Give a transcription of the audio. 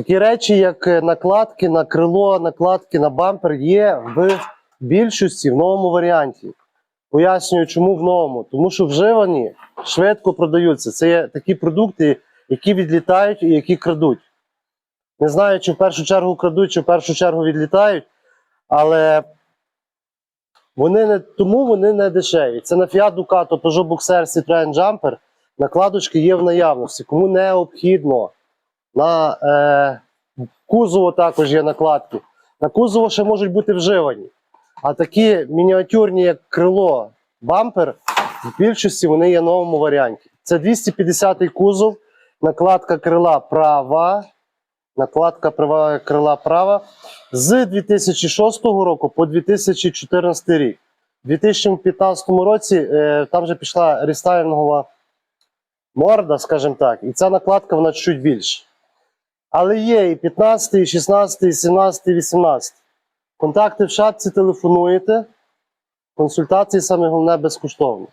Такі речі, як е, накладки на крило, накладки на бампер, є в більшості в новому варіанті. Пояснюю, чому в новому. Тому що вживані швидко продаються. Це є такі продукти, які відлітають і які крадуть. Не знаю, чи в першу чергу крадуть, чи в першу чергу відлітають, але вони не, тому вони не дешеві. Це на Fiat Ducato, Peugeot Boxer, Citroen Jumper. Накладочки є в наявності. Кому необхідно. На е, кузово також є накладки. На кузово ще можуть бути вживані. А такі мініатюрні, як крило, бампер, в більшості вони є в новому варіанті. Це 250-й кузов, накладка крила права. Накладка права, крила права з 2006 року по 2014 рік. У 2015 році е, там вже пішла рестайлінгова морда, скажімо так, і ця накладка вона чуть більше. Але є і 15, і 16, і 17, і 18. Контакти в шапці телефонуєте. Консультації саме головне безкоштовно.